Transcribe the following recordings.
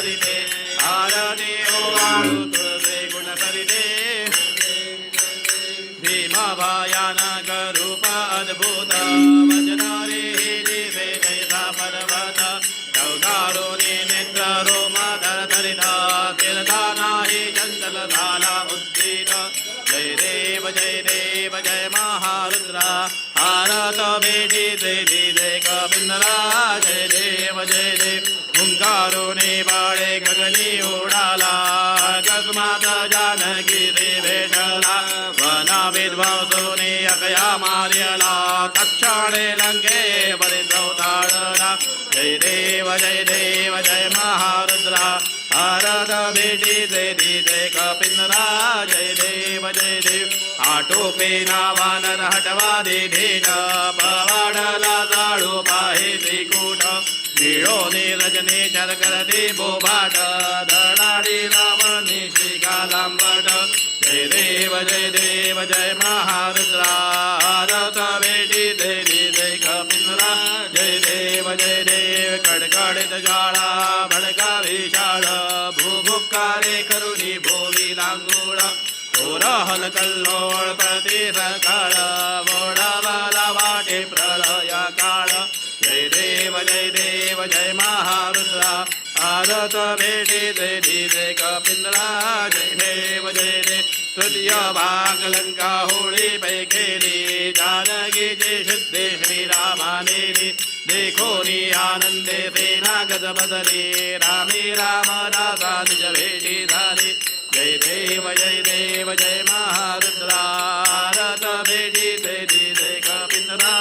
करीते आरती ओवाळू तुळसे गुण करीते भीम भयानक रूप अद्भुत वजनारे दिवे जैसा पर्वत चौदारोने नेत्र रोम धर धरिता कीर्ताना हि चंचल झाला उद्दीत जय देव जय देव जय महारुद्रा आरत भेटी जय जय कपिंद्रा जय देव जय देव भेटी जय जय कपिंद्रा जय देव जय देव. आटोपे नावानर हटवा दे भेट पवाडला जाळू पाहे त्रिकूट. निळो रजने चर करते बोभाट धडाडी लावणी शिका लांबट जय देव जय देव जय महारुद्रा. कल्लोळ प्रति सकाळ. बोडावाला वाटे प्रलया काळ. जय देव जय देव जय महारुद्रा. आरत भेटे जय दे कपिंद्रा. जय देव जय देव तृतीय भाग लंका होळी पैकेली जानकी जय शुद्धे श्रीरामानेली देखो नी आनंदे सेना गज बदले रामे राम राजा निज भेटी झाले. देव जय देव जय महारुद्रा आरत भेटी जय जय कपिंद्रा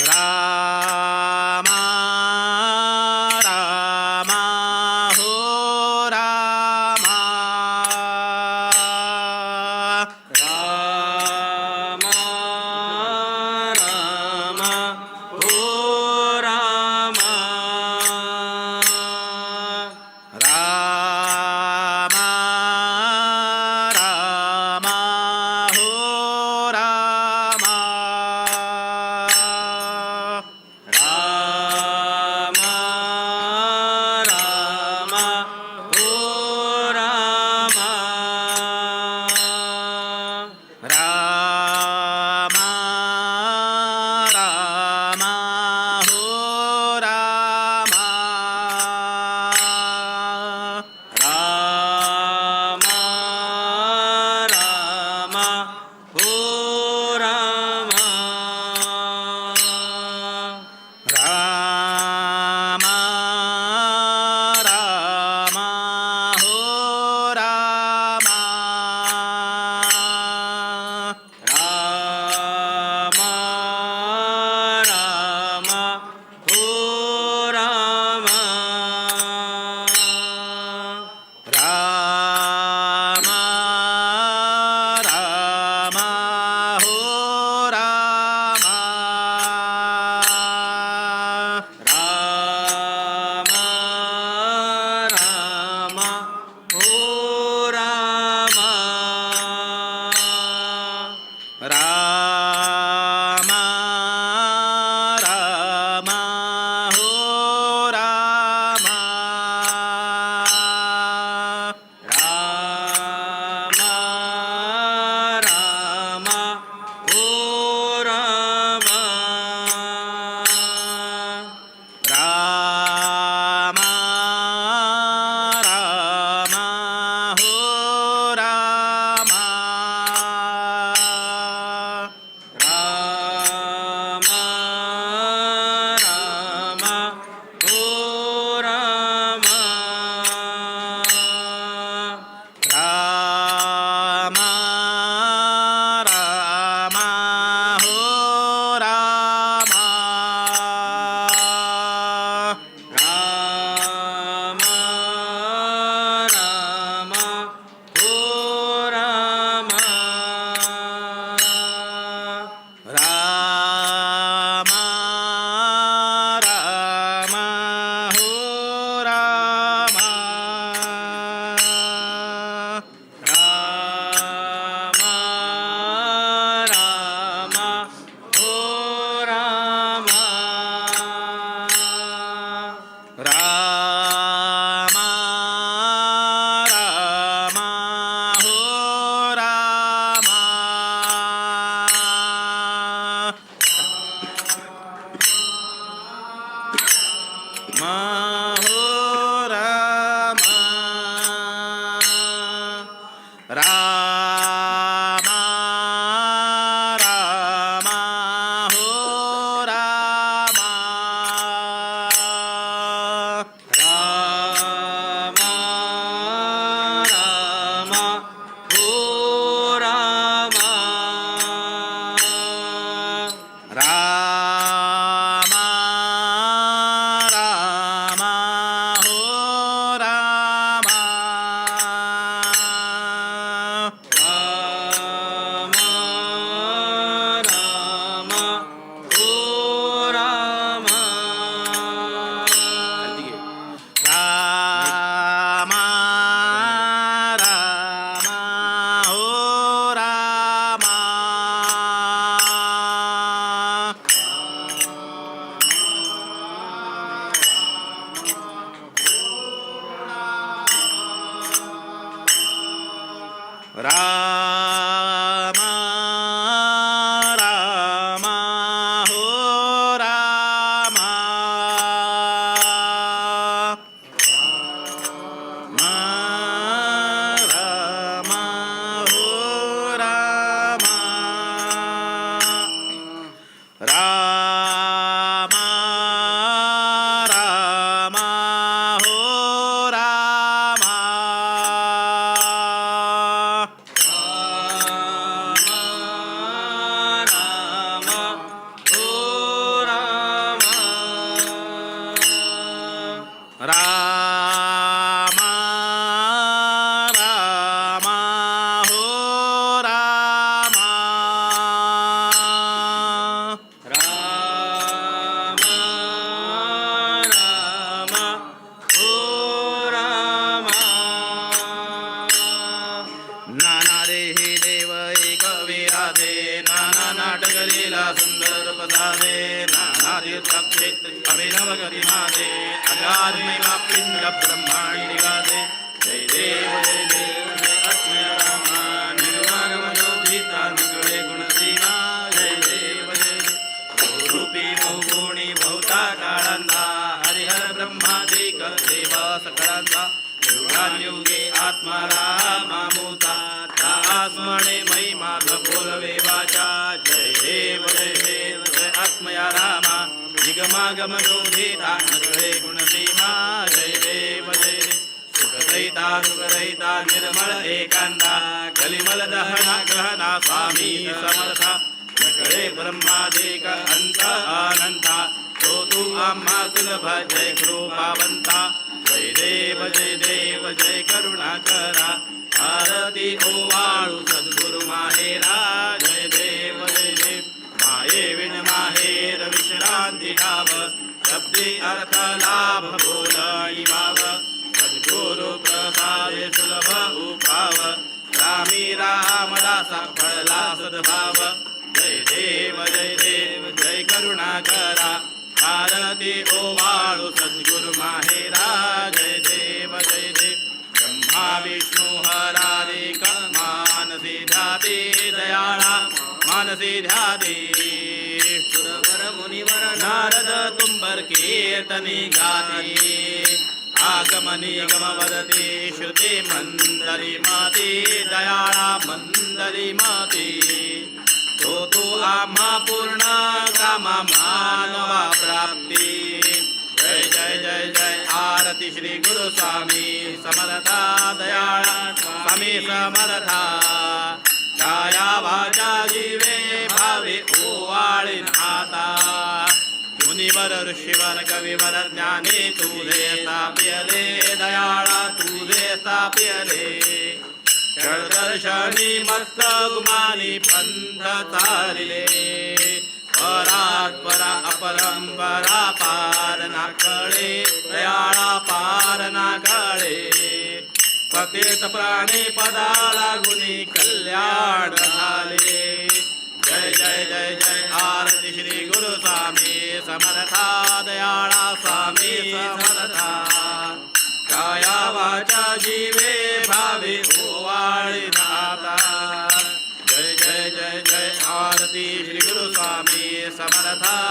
रामा लीला सुंदर रूप साधे नाना तीर्थक्षेत्र अभिनव गरिमादे अगाध महिमा पिंड ब्रह्मांडी जय देव जय देव जय आत्मय रामा निर्वाण मनोधिता नकळे गुण सीमा जय देव जय देव। बहुरूपी बहुगुणी बहुता काळांचा हरिहर ब्रह्मादिक देवा सकळांचा युगायुगे आत्मा रामामुता देव जय देव जय आत्मया रामा निगमागम शोधिता नकळे गुणसीमा जय देव जय देव सुखरहिता सुखरहिता निर्मळ एकांता कलिमल दहना ग्रहणा स्वामी समर्था. नकळे ब्रह्मादिक अंत अनंता तो तू आम्हा सुलभ जय कृपावंता. जय देव जय देव जय करुणा करा आरती ओवाळू सद्गुरु माहेरा माये माहेर विश्रांती गाव शब्दी अर्थ लाभ बोलाई भाव. सद्गुरु प्रसाद सुलभ उपाव. रामी रामदासा फळला सद्भाव जय देव जय देव जय करुणा करा. आरती ओवाळू सद्गुरु माहेरा. मानसी ध्यादे सुरवर मुनिवर नारद तुम्बर कीर्तनी गाते आगमनी गम वदते श्रुते माते दयाळा मन्दरि माते तो तू आम्हा पूर्ण कामा मानवा प्राप्ती जय जय जय जय आरती श्री गुरु स्वामी समर्था दयाळा स्वामी समर्था काया वाचा जीवे भावे ओवाळी आता मुनिवर ऋषीवर कविवर ज्ञानी तुझे सापियले दयाळा तुझे सापियले दर्शनी मस्त गुमानी पंथ चालिले. परात परा अपरंपरा पार ना कळे दयाळा पार ना कळे पतित प्राणी पदाला गुणी कल्याण झाले. जय जय जय जय आरती श्री गुरु स्वामी समर्था दयाळा स्वामी समर्था. काया वाचा जीवे भावे ओवाळी नाता. जय जय जय जय आरती श्री गुरु स्वामी समर्था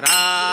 Tchau.